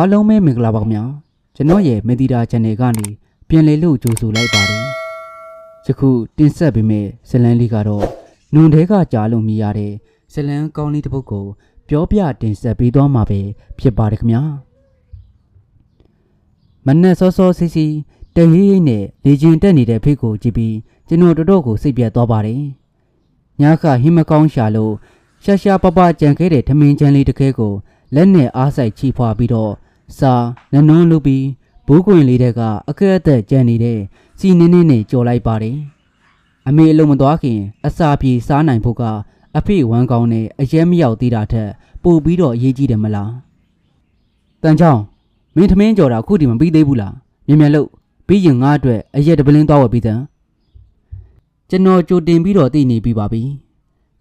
အားလုံးပဲမင်္ဂလာပါခင်ဗျာကျွန်တော်ရဲ့မေဒီတာ channel ကနေပြန်လည်လို့ကြိုဆိုလိုက်ပါတယ်ယခုတင်ဆက်ပေးမယ့်ဇလန်းလေးကတော့နွန်တဲကကြားလို့မြည်ရတဲ့ဇလန်းကောင်းလေးတစ်ပုဒ်ကို ပြောပြတင်ဆက်ပေးသွားမှာပဲဖြစ်ပါတယ်ခင်ဗျာမနက်စောစောစီစီတရေးရေးနဲ့လေကျင်တက်နေတဲ့ဖိတ်ကိုကြည့်ပြီးကျွန်တော်တော်တော်ကိုစိတ်ပြတ်သွားပါတယ်ညခဟိမကောင်းရှာလို့ရှာရှာပပကြံခဲ့တဲ့ထမင်းချမ်းလေးတစ်ခဲကိုလက်နဲ့အားဆိုင်ချီဖွာပြီးတော့ စာနနွန်းလူပြီးဘူးကွင်လေးတဲ့ကအကဲအသက်ကြံနေတဲ့စီနင်းနင်းနဲ့ကြော်လိုက်ပါတယ်အမေအလုံးမသွားခင် အစာပြေစားနိုင်ဖို့ကအဖေဝမ်းကောင်းနဲ့အရဲမရောက်သေးတာထက်ပို့ပြီးတော့အရေးကြီးတယ်မလားတန်ချောင်းမင်းသမင်းကြော်တာအခုဒီမပြီးသေးဘူးလားမြင်မြင်လို့ပြီးရင်ငါအတွက်အရက်တပလင်းသွားဝယ်ပြီးသံကျွန်တော်ကြိုတင်ပြီးတော့တည်နေပြီပါပြီ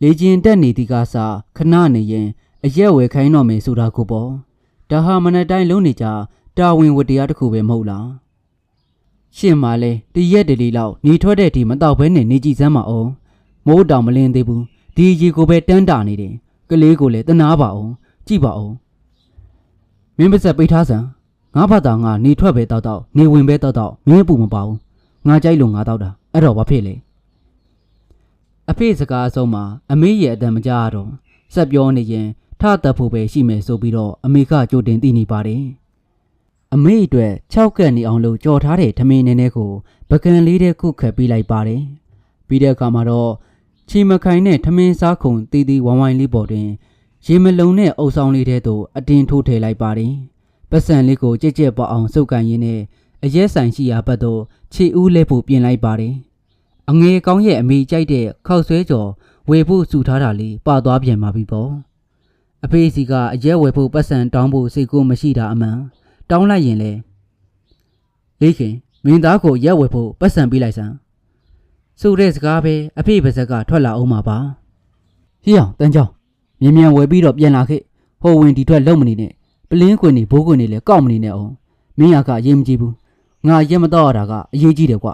လေကျင်တက်နေဒီကစားခဏနေရင်အရက်ဝယ်ခိုင်းတော့မယ်ဆိုတာကိုပေါ့ ဒါဟာမနက်တိုင်းလုံးနေကြတာဝန်ဝတ္တရားတစ်ခုပဲမဟုတ်လားရှင်မလဲတရက်တလီလောက်နေထွက်တဲ့အထိမတော့ဘဲနဲ့နေကြည့်စမ်းပါအောင်မိုးတောင်မလင်းသေးဘူးဒီရီကိုပဲတန်းတာနေတယ်ကလေးကိုလည်းတနာပါအောင်ကြည့်ပါအောင်မင်းပါစက်ပိတ်ထားစမ်းငါဘာသာငါနေထွက်ပဲတောက်တောက်နေဝင်ပဲတောက်တောက်မင်းအပူမပါဘူးငါကြိုက်လို့ငါတောက်တာအဲ့တော့ဘာဖြစ်လဲအဖေစကားအဆုံးမှာအမေရဲ့အတန်မကြားရတော့ဆက်ပြောနေရင် ထတက်ဖို့ပဲရှိမယ်ဆိုပြီးတော့အမေကကြိုတင်သိနေပါတယ်။အမေအတွက်6ကက်နေအောင်လို့ကြော်ထားတဲ့ထမင်းနေနဲ့ကိုပကံလေးတဲ့ခုခတ်ပေးလိုက်ပါတယ်။ပြီးတဲ့အခါမှာတော့ချီမခိုင်နဲ့ထမင်းစားခုံတီးတီးဝိုင်းဝိုင်းလေးပေါ်တွင်ရေမလုံနဲ့အုပ်ဆောင်လေးတဲ့သို့အတင်းထိုးထည့်လိုက်ပါတယ်။ပတ်စံလေးကိုကြက်ကြက်ပေါအောင်စုပ်ကန်ရင်းနဲ့အရက်ဆိုင်ရှိရာဘက်သို့ခြေဦးလဲဖို့ပြင်လိုက်ပါတယ်။အငယ်ကောင်းရဲ့အမိကြိုက်တဲ့ခောက်ဆွဲကြော်ဝေဖို့စုထားတာလေးပါသွားပြန်ပါပြီပေါ့။ အဖေစီကအရက်ဝယ်ဖို့ပတ်စံတောင်းဖို့စိတ်ကိုမရှိတာအမှန်တောင်းလိုက်ရင်လေလေးခင်မင်းသားကိုရက်ဝယ်ဖို့ပတ်စံပေးလိုက်စမ်းဆိုတဲ့စကားပဲအဖေပါဇက်ကထွက်လာအောင်ပါပါဟေးအောင်တန်းချောင်းမြင်မြန်ဝယ်ပြီးတော့ပြန်လာခဲ့ဟိုဝင်ဒီထွက်လုံမနေနဲ့ပလင်းခွင်နေဘိုးခွင်နေလဲကောက်မနေနဲ့အောင်မင်းရကအရေးမကြီးဘူးငါရက်မတော့ရတာကအရေးကြီးတယ်ကွ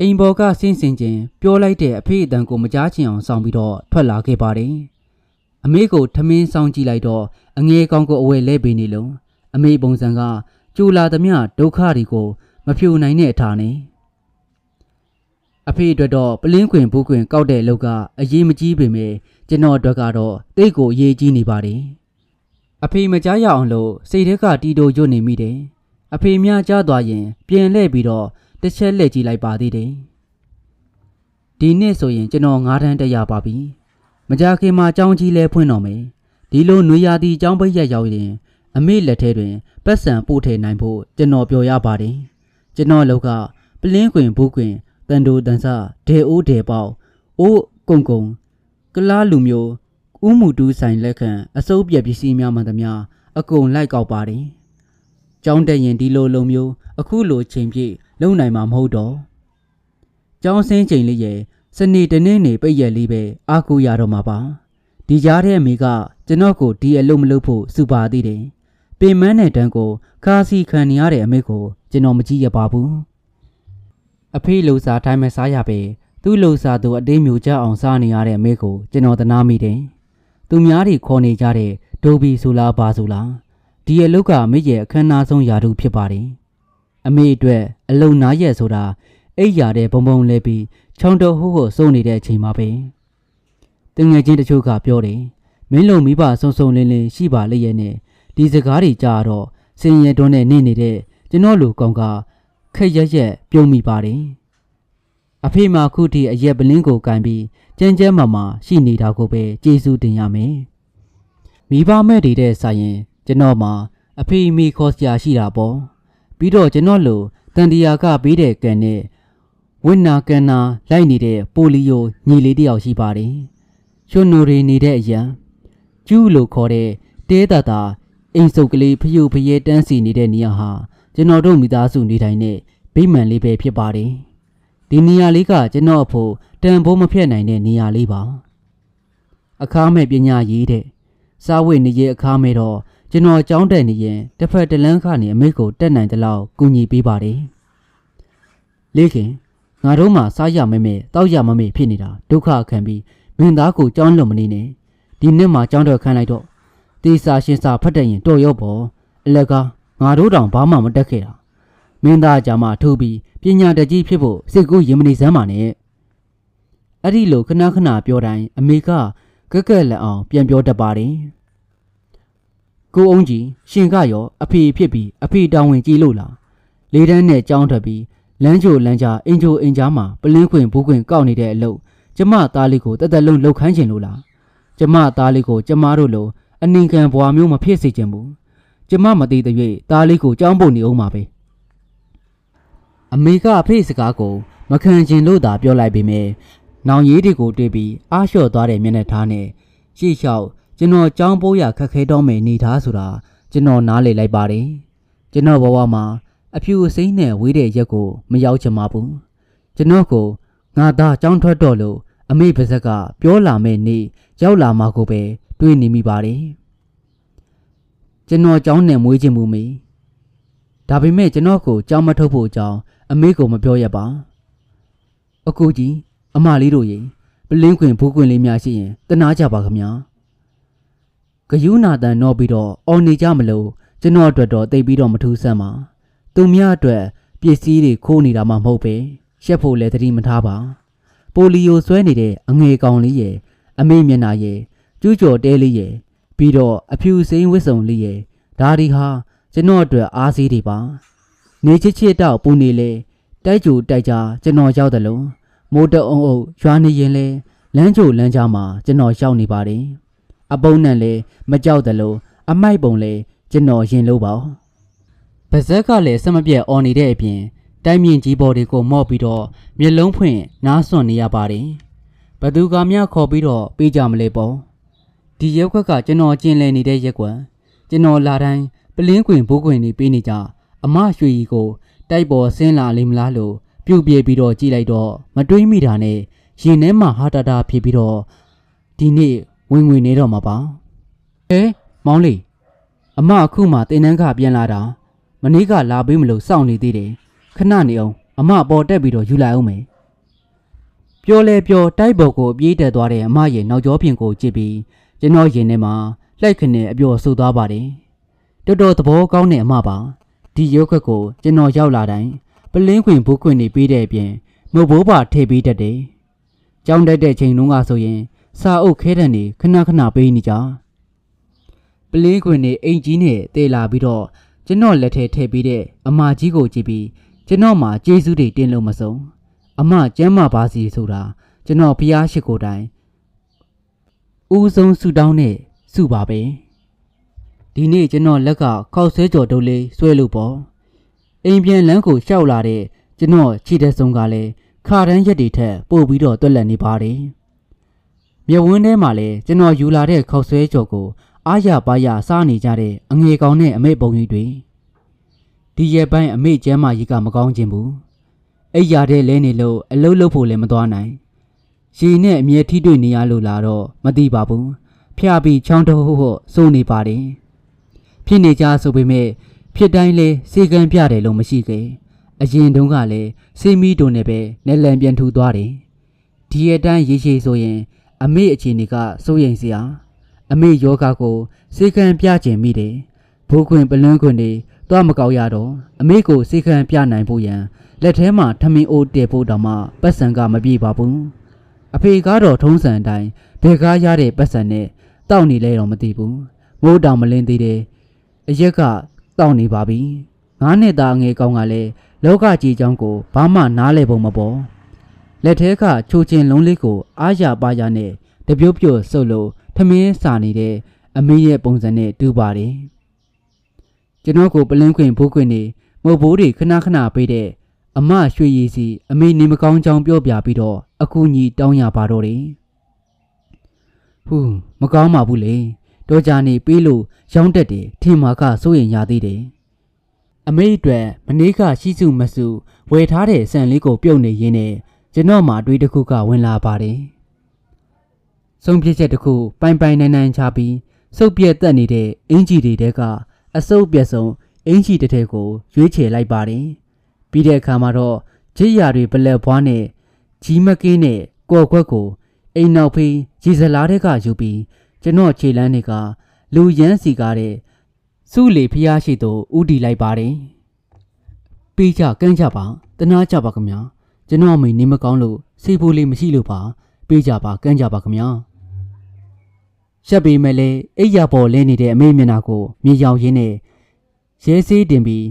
အိမ်ဘော်ကဆင်းစင်ချင်းပြောလိုက်တဲ့အဖေအတန်ကိုမကြားချင်အောင်ဆောင်ပြီးတော့ထွက်လာခဲ့ပါတယ် အမေကိုထမင်းဆောင်ကြည့်လိုက်တော့အငယ်ကောင်ကိုအဝဲလဲပေးနေလုံးအမေပုံစံကကြိုလာသမျှဒုက္ခတွေကိုမဖြူနိုင်တဲ့အထာနဲ့အဖေအတွက်တော့ပလင်းခွင်ဘူးခွင်ကောက်တဲ့လောကအရေးမကြီးပေမဲ့ကျွန်တော်အတွက်ကတော့တိတ်ကိုအရေးကြီးနေပါတယ်အဖေမကြားရအောင်လို့စိတ်ထဲကတီတိုကျွနေမိတယ်အဖေများကြားသွားရင် ပြင်လှည့်ပြီးတော့တစ်ချက်လှည့်ကြည့်လိုက်ပါသေးတယ်ဒီနေ့ဆိုရင်ကျွန်တော်ငါးတန်းတက်ရပါပြီ မကြခင်မှာအကြောင်းကြီးလဲဖွင့်တော့မယ်ဒီလိုနွေရာသီအကြောင်းပိတ်ရက်ရောက်ရင်အမေလက်ထဲတွင်ပတ်စံပို့ထည့်နိုင်ဖို့ကျွန်တော်ပြောရပါတယ်ကျွန်တော်လောက်ကပလင်းခွင်ဘူးခွင်တန်တိုတန်ဆဒေအိုးဒေပေါအိုးကုံကုံကလားလူမျိုးဥမှုတူးဆိုင်လက်ခံအစိုးပြက်ပစ္စည်းများမှန်သမျှအကုန်လိုက်ကောက်ပါတယ်ကျောင်းတက်ရင်ဒီလိုလုံမျိုး အခုလိုချိန်ပြည့်လုံနိုင်မှာမဟုတ်တော့ကျောင်းဆင်းချိန်လေးရဲ့ စနေတနေ့နေပိတ်ရက်လေးပဲအားကိုးရတော့မှာပါဒီကြားထဲအမေကကျွန်တော်ကိုဒီအလုပ်မလုပ်ဖို့စူပါသေးတယ်ပင်မန်းတဲ့တန်းကိုခါစီခံနေရတဲ့အမေကိုကျွန်တော်မကြည့်ရပါဘူးအဖေလှူစားတိုင်းမဲ့စားရပဲသူ့လှူစားသူအတင်းမျိုးကြအောင်စားနေရတဲ့အမေကိုကျွန်တော်သနာမိတယ်သူများတွေခေါ်နေကြတဲ့ဒိုဘီဆိုလားဘာဆိုလားဒီအလုပ်ကအမေရဲ့အခမ်းအနားဆုံးယာတုဖြစ်ပါတယ်အမေအတွက်အလုံနာရက်ဆိုတာအိတ်ရတဲ့ဘုံဘုံလဲပြီး ချောင်းတော်ဟိုးဟိုစိုးနေတဲ့အချိန်မှာပဲတငယ်ချင်းတချို့ကပြောတယ်မင်းလုံမိဘဆုံဆုံလင်းလင်းရှိပါလေရဲ့နဲ့ဒီစကားတွေကြားတော့စင်ရဲတွန်းနဲ့နေနေတဲ့ကျွန်တော်လူကောင်ကခက်ရက်ရက်ပြုံးမိပါတယ်အဖေမခုထိအရက်ပလင်းကိုကန်ပြီးကြမ်းကြမ်းမာမာရှိနေတာကိုပဲကျေးဇူးတင်ရမယ်မိဘမဲ့တွေတဲ့ဆိုင်ရင် ကျွန်တော်မှာအဖေမိခေါ်စရာရှိတာပေါ့ပြီးတော့ကျွန်တော်လိုတန်တရာကပေးတဲ့ကန်နဲ့ ဝိနာကန်နာလိုက်နေတဲ့ပိုလီယိုညီလေးတယောက်ရှိပါတယ်။ရွှွနိုရီနေတဲ့အရန်ကျူးလို့ခေါ်တဲ့တဲတာတာအိမ်စုပ်ကလေးဖျူဖျဲတန်းစီနေတဲ့နေရာဟာကျွန်တော်တို့မိသားစုနေထိုင်တဲ့ဗိမှန်လေးပဲဖြစ်ပါတယ်။ဒီနေရာလေးကကျွန်တော်အဖို့တန်ဖိုးမဖြတ်နိုင်တဲ့နေရာလေးပါ။အခါမဲ့ပညာရေးတဲ့စားဝတ်နေရေးအခါမဲ့တော့ကျွန်တော်ကြောင်းတက်နေရင်တစ်ဖက်တလန်းခနေအမိတ်ကိုတက်နိုင်တဲ့လောက်ကူညီပေးပါတယ်။လေးခင် ငါတို့မှစားရမဲမဲတောက်ရမမဲဖြစ်နေတာဒုက္ခခံပြီးမင်းသားကိုကြောင်းလွန်မနေနဲ့ဒီနှစ်မှကြောင်းတော့ခံလိုက်တော့တေစာရှင်စာဖတ်တဲ့ရင်တော်ရော့ပေါ်အလကားငါတို့တောင်ဘာမှမတက်ခဲ့တာမင်းသားကြမှာထိုးပြီးပညာတတ်ကြီးဖြစ်ဖို့စိတ်ကူးရင်မနေစမ်းပါနဲ့အဲ့ဒီလိုခဏခဏပြောတိုင်းအမေကကက်ကက်လက်အောင်ပြန်ပြောတတ်ပါတယ်ကိုအုံးကြီးရှင်ကရောအဖေဖြစ်ပြီးအဖေတောင်းဝင်ကြည့်လို့လားလေးတန်းနဲ့ကြောင်းထွက်ပြီး လမ်းချိုလမ်းကြားအင်ချိုအင်ကြားမှာပလင်းခွင်ဘူးခွင်ကောက်နေတဲ့အလုပ်ကျမသားလေးကိုတက်တက်လုံးလှုပ်ခမ်းချင်လို့လားကျမသားလေးကိုကျမတို့လိုအနင်ခံဘွားမျိုးမဖြစ်စေချင်ဘူးကျမမသိတဲ့၍သားလေးကိုကြောင်းပုတ်နေအောင်ပါပဲအမေကအဖေစကားကိုမခံချင်လို့သာပြောလိုက်ပေမဲ့နောင်ရည်တွေကိုတွေ့ပြီးအားလျှော့သွားတဲ့မျက်နှာထားနဲ့ရှေ့လျှောက်ကျွန်တော်ကြောင်းပိုးရခက်ခဲတော့မယ်နေသားဆိုတာကျွန်တော်နားလေလိုက်ပါတယ်ကျွန်တော်ဘဝမှာ အဖြူအစိမ်းနဲ့ဝေးတဲ့ရက်ကိုမရောက်ချင်ပါဘူးကျွန်တော်ကိုငါသားကြောင်းထွက်တော့လို့အမေပါဇက်ကပြောလာမဲ့နေ့ရောက်လာမှကိုပဲတွေးနေမိပါတယ်ကျွန်တော်ကြောင်းနဲ့မွေးခြင်းမူမေဒါပေမဲ့ကျွန်တော်ကိုကြောင်းမထုတ်ဖို့အကြောင်းအမေကိုမပြောရပါအကူကြီးအမလေးတို့ရေပလင်းခွင်ဘူးခွင်လေးများရှိရင်တနာကြပါခမညာဂယုနာတန်တော့ပြီးတော့အော်နေကြမလို့ကျွန်တော်အတွက်တော့တိတ်ပြီးတော့မထူးဆန်းပါ သူများအတွက်ပစ္စည်းတွေခိုးနေတာမှမဟုတ်ပဲရှက်ဖို့လည်းသတိမထားပါ ပိုလီယိုဆွဲနေတဲ့အငွေကောင်လေးရဲ့အမေမျက်နှာရဲ့ကျူးကျော်တဲလေးရဲ့ပြီးတော့အဖြူစိမ်းဝစ်စုံလေးရဲ့ဒါဒီဟာကျွန်တော်အတွက်အားစီးတွေပါနေချစ်ချစ်တော့ပူနေလေတိုက်ကြူတိုက်ကြကျွန်တော်ရောက်တယ်လို့မိုးတအုံအုပ်ရွာနေရင်လဲလမ်းကြိုလမ်းကြားမှာကျွန်တော်ရောက်နေပါတယ်အပုံနဲ့လဲမကြောက်တယ်လို့အမိုက်ပုံလဲကျွန်တော်ရင်လို့ပါ ပါဇက်ကလည်းစမပြတ်អော်နေတဲ့အပြင်တိုင်းမြင့်ကြီးပေါ်တွေကိုမော့ပြီးတော့မျက်လုံးဖွင့်နားစွန့်နေရပါတယ်ဘသူကများခေါ်ပြီးတော့ပေးကြမလဲပေါ့ဒီရက်ခွက်ကကျွန်တော်ကျင်လည်နေတဲ့ရက်ကွက်ကျွန်တော်လာတိုင်းပလင်းကွင်ဘိုးကွင်တွေပေးနေကြအမရွှေကြီးကိုတိုက်ပေါ်ဆင်းလာလိမ့်မလားလို့ပြုတ်ပြေးပြီးတော့ကြည့်လိုက်တော့မတွေးမိတာနဲ့ရင်ထဲမှာဟာတာတာဖြစ်ပြီးတော့ဒီနေ့ဝင်ဝင်နေတော့မှာပါဟဲမောင်လေးအမအခုမှတင်နှန်းခပြန်လာတာ မနေ့ကလာပေးမလို့စောင့်နေသေးတယ်ခဏနေအောင်အမပေါ်တက်ပြီးတော့ယူလိုက်အောင်မယ်ပြောလဲပြောတိုက်ပေါ်ကိုပြေးတက်သွားတဲ့အမရဲ့နောက်ကျောပြင်ကိုကြည့်ပြီးကျွန်တော်ရင်ထဲမှာလိုက်ခနဲ့အပျော်ဆူသွားပါတယ်တော်တော်သဘောကောင်းတဲ့အမပါဒီရုပ်ခွက်ကိုကျွန်တော်ရောက်လာတိုင်းပလင်းခွင်ဘူးခွင်နေပြီးတဲ့အပြင်မုတ်ဘိုးပါထည့်ပေးတတ်တယ်။ကြောင်းတက်တဲ့ချိန်လုံးကဆိုရင်စာအုပ်ခဲတံနေခဏခဏပေးနေကြ။ပလင်းခွင်နေအိမ်ကြီးနဲ့တေးလာပြီးတော့ ကျွန်တော်လက်ထဲထည့်ပေးတဲ့အမကြီးကိုကြည့်ပြီးကျွန်တော်မှကျေးဇူးတွေတင်လို့မဆုံး။အမကျမ်းမာပါစီဆိုတာကျွန်တော်ဖျားရှိကိုတိုင်ဦးဆုံးဆူတောင်းနဲ့စုပါပဲ။ဒီနေ့ကျွန်တော်လက်ကခောက်ဆွဲကြော်တုပ်လေးဆွဲလို့ပေါ့။အိမ်ပြန်လမ်းကိုရှောက်လာတဲ့ကျွန်တော်ခြေတဲ့ဆုံးကလည်းခါတန်းရက်တွေထက်ပို့ပြီးတော့တွက်လက်နေပါတယ်။မြဝန်းထဲမှာလည်းကျွန်တော်ယူလာတဲ့ခောက်ဆွဲကြော်ကို အားရပါရစားနေကြတဲ့အငွေကောင်နဲ့အမေပုံကြီးတွေဒီရက်ပိုင်းအမေကျမ်းမာကြီးကမကောင်းခြင်းဘူး။အိပ်ရတဲ့လဲနေလို့အလုတ်လုတ်ဖို့လည်းမသွားနိုင်။ရေနဲ့အမြဲထိတွေ့နေရလို့လာတော့မသိပါဘူး။ဖျားပြီးချောင်းတဟုတ်ဟုတ်စိုးနေပါတယ်။ဖြစ်နေကြဆိုပေမဲ့ဖြစ်တိုင်းလဲစေကံပြတယ်လို့မရှိခဲ့။အရင်တုန်းကလည်းစေမီတုံနဲ့ပဲနယ်လန်ပြန်ထူသွားတယ်။ဒီအတိုင်းရေရှည်ဆိုရင် အမေအခြေအနေကစိုးရိမ်စရာ အမေယောဂကိုစေခံပြကျင်မိတယ်။ဘိုးခွင်ပလွန်းခွင်တွေတော့မကောက်ရတော့အမေကိုစေခံပြနိုင်ဖို့ရန်လက်ထဲမှာထမင်းအိုးတည်ဖို့တောင်မှပတ်စံကမပြေပါဘူး။အဖေကတော့ထုံးစံအတိုင်းဘယ်ကားရတဲ့ပတ်စံနဲ့တောက်နေလဲတော့မသိဘူး။မိုးတောင်မလင်းသေးတယ်။အရက်ကတောက်နေပါပြီ။ငါးနှစ်သားငယ်ကောင်းကလည်းလောကကြီးအကြောင်းကိုဘာမှနားလည်ပုံမပေါ်။လက်ထဲကချိုချင်းလုံးလေးကိုအားရပါရနဲ့တပြုတ်ပြုတ်ဆုပ်လို့ ထမင်းစာနေတဲ့အမေရဲ့ပုံစံနဲ့တူပါတယ်ကျွန်တော်ကိုပလင်းခွင်ဘိုးခွင်နေမုတ်ဘိုးတွေခဏခဏပေးတဲ့အမရွှေရည်စီအမေနေမကောင်းကြောင်းပြောပြပြီးတော့အကူကြီးတောင်းရပါတော့တယ်ဟူးမကောင်းပါဘူးလေတော့ကြနေပေးလို့ရောင်းတက်တယ်ထင်မာကစိုးရင်ရသေးတယ်အမေအတွက်မနေ့ကရှိစုမစုဝယ်ထားတဲ့ဆန်လေးကိုပြုတ်နေရင်းနဲ့ကျွန်တော်မှတွေးတစ်ခုကဝင်လာပါတယ်။ ဆုံးဖြတ်ချက်တစ်ခုပိုင်ပိုင်နိုင်နိုင်ချပြီးစုပ်ပြက်တက်နေတဲ့အင်ဂျီတွေတဲကအစုပ်ပြက်ဆုံးအင်ဂျီတစ်ထည်ကိုရွေးချယ်လိုက်ပါတယ်။ပြီးတဲ့အခါမှာတော့ဂျစ်ရာတွေပလက်ဘွားနဲ့ကြီးမကင်းနဲ့ကော်ခွက်ကိုအိမ်နောက်ဖေးဂျီဇလားတဲ့ကယူပြီးကျွန်တော်ခြေလန်းတွေကလူရမ်းစီကားတဲ့စုလီဖျားရှိသူဥတီလိုက်ပါတယ်ပေးကြကန်းကြပါတနာကြပါခင်ဗျာကျွန်တော်အမေနေမကောင်းလို့စိတ်ဖိုးလေးမရှိလို့ပါ ပေးကြပါကန်းကြပါခင်ဗျာရှက်ပေမဲ့လေအိယာပေါ်လဲနေတဲ့အမေမျက်နှာကိုမြေရောက်ရင်းနဲ့ရဲစေးတင်ပြီး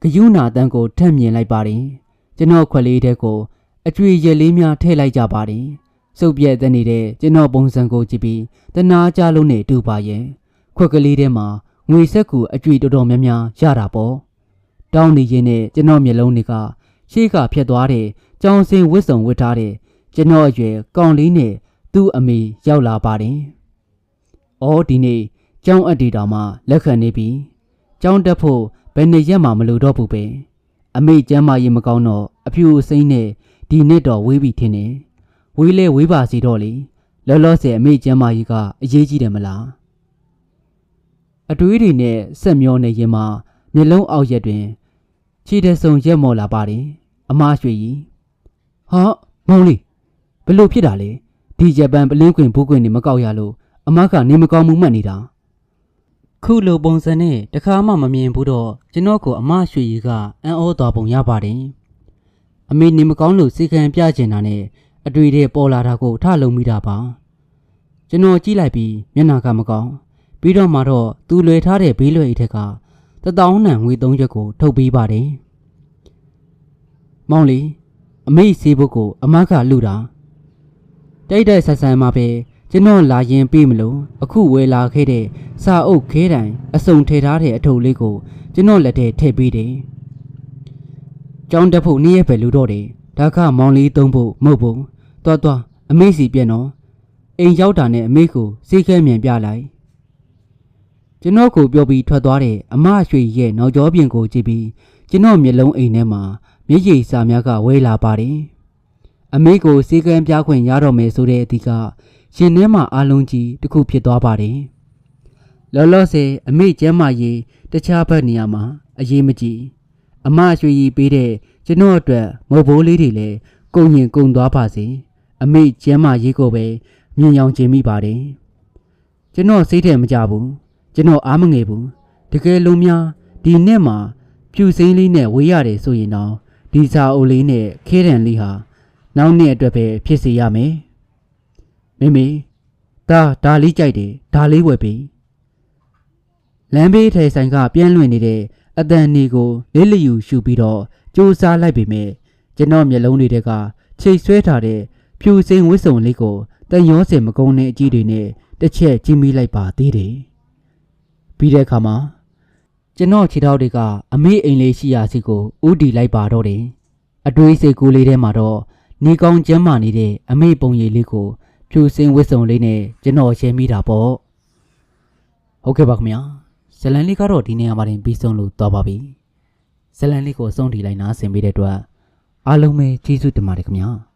ဂယုနာတန်းကိုထက်မြင်လိုက်ပါတယ်ကျွန်တော်ခွက်လေးတဲ့ကိုအကျွေရလေးများထည့်လိုက်ကြပါတယ်စုပ်ပြက်တဲ့နေတဲ့ကျွန်တော်ပုံစံကိုကြည့်ပြီးတနာကြလုံးနဲ့တူပါရဲ့ခွက်ကလေးထဲမှာငွေဆက်ကူအကျွေတော်တော်များများရတာပေါ့တောင်းနေရင်းနဲ့ကျွန်တော်မျက်လုံးတွေကရှေ့ကဖြတ်သွားတဲ့ကြောင်စင်ဝစ်စုံဝစ်ထားတဲ့ ကျွန်တော်အရွယ်ကောင်လေးနဲ့သူ့အမေရောက်လာပါတယ်။အော်ဒီနေ့ကျောင်းအပ်တီတော်မှလက်ခံနေပြီ။ကျောင်းတက်ဖို့ဘယ်နှစ်ရက်မှမလိုတော့ဘူးပဲ။အမေကျမ်းမာရေးမကောင်းတော့အဖြူအစိမ့်နဲ့ဒီနှစ်တော့ဝေးပြီထင်တယ်။ဝေးလဲဝေးပါစီတော့လေ။လောလောဆယ်အမေကျမ်းမာရေးကအရေးကြီးတယ်မလား။အတွေးတွေနဲ့ဆက်မျောနေရင်မှမျက်လုံးအောက်ရက်တွင်ခြေတဆုံရက်မော်လာပါတယ်။အမရွှေကြီးဟာမောင်လေး ဘလို့ဖြစ်တာလဲဒီဂျပန်ပလင်းခွင်ဘူးခွင်နေမကောက်ရလို့အမကနေမကောင်းမှုမှတ်နေတာခုလိုပုံစံနဲ့တခါမှမမြင်ဘူးတော့ကျွန်တော်ကိုအမရွှေကြီးကအံ့ဩတော်ပုံရပါတယ်အမေနေမကောင်းလို့စီကံပြကျင်တာနဲ့အတွေ့တွေပေါ်လာတာကိုထလုံမိတာပါကျွန်တော်ကြည့်လိုက်ပြီးမျက်နှာကမကောင်းပြီးတော့မှတော့သူလွယ်ထားတဲ့ဘေးလွယ်အိတ်ထက်ကတတောင်းနံငွေ၃ချက်ကိုထုတ်ပေးပါတယ်မောင်လေးအမေစီးဖို့ကိုအမကလူတာ တိုက်တိုက်ဆန်ဆန်မှာပဲကျွန်တော်လာရင်ပြေးမလို့အခုဝယ်လာခဲ့တဲ့စာအုပ်ခဲတိုင်အစုံထည့်ထားတဲ့အထုပ်လေးကိုကျွန်တော်လက်ထဲထည့်ပေးတယ်။ကြောင်းတက်ဖို့နေ့ရက်ပဲလူတော့တယ်ဒါကမောင်လေးသုံးဖို့မဟုတ်ဘူး။တွားတွားအမေစီပြန်တော့အိမ်ရောက်တာနဲ့အမေကိုစိတ်ခဲမြန်ပြလိုက်။ကျွန်တော်ကိုပြောပြီးထွက်သွားတဲ့အမရွှေရဲ့နောက်ကျောပြင်ကိုကြည့်ပြီးကျွန်တော်မျက်လုံးအိမ်ထဲမှာမျက်ရည်စာများကဝဲလာပါတယ်။ အမေကိုစီကံပြခွင့်ရတော့မယ်ဆိုတဲ့အသည့်ကရင်ထဲမှာအလုံးကြီးတစ်ခုဖြစ်သွားပါတယ်။လောလောဆယ်အမေကျမ်းမာရေးတခြားဘက်နေရာမှာအရေးမကြီးအမရွှေကြီးပေးတဲ့ကျွန်တော်အတွက်မုတ်ဘိုးလေးတွေလည်းကုန်ရင်ကုန်သွားပါစေ။အမေကျမ်းမာရေးကိုပဲမြင်အောင်ခြင်းမိပါတယ်။ကျွန်တော်စိတ်ထဲမကြဘူး။ကျွန်တော်အားမငယ်ဘူး။တကယ်လုံးများဒီနှစ်မှာဖြူစိမ့်လေးနဲ့ဝေးရတယ်ဆိုရင်တော့ဒီစာအုပ်လေးနဲ့ခဲတံလေးဟာ နောက်နှစ်အတွက်ပဲဖြစ်စေရမယ်။မိမိဒါဒါလေးကြိုက်တယ်ဒါလေးဝယ်ပြီ။လမ်းဘေးထဲဆိုင်ကပြန်းလွင်နေတဲ့အတန်နေကိုလေးလျူရှူပြီးတော့စူးစားလိုက်ပေမဲ့ကျွန်တော်မျက်လုံးတွေထဲကချိတ်ဆွဲထားတဲ့ဖြူစိမ့်ဝစ်စုံလေးကိုတန်ရောစင်မကုန်းတဲ့အကြည့်တွေနဲ့တစ်ချက်ကြည့်မိလိုက်ပါသေးတယ်။ပြီးတဲ့အခါမှာကျွန်တော်ခြေထောက်တွေကအမေအိမ်လေးရှိရာစီကိုဥတီလိုက်ပါတော့တယ်။အတွေးစိတ်ကူးလေးထဲမှာတော့ နေကောင်းကျမ်းမာနေတဲ့အမေပုံရိပ်လေးကိုဖြူစင်ဝစ်စုံလေးနဲ့ကျွန်တော်ရှင်းမိတာပေါ့။ဟုတ်ကဲ့ပါခင်ဗျာ။ဇလန်လေးကတော့ဒီနေရာမှာတင်ပြီးဆုံးလို့သွားပါပြီ။ဇလန်လေးကိုအဆုံးထိလိုက်နားဆင်ပေးတဲ့အတွက်အားလုံးပဲကျေးဇူးတင်ပါတယ်ခင်ဗျာ။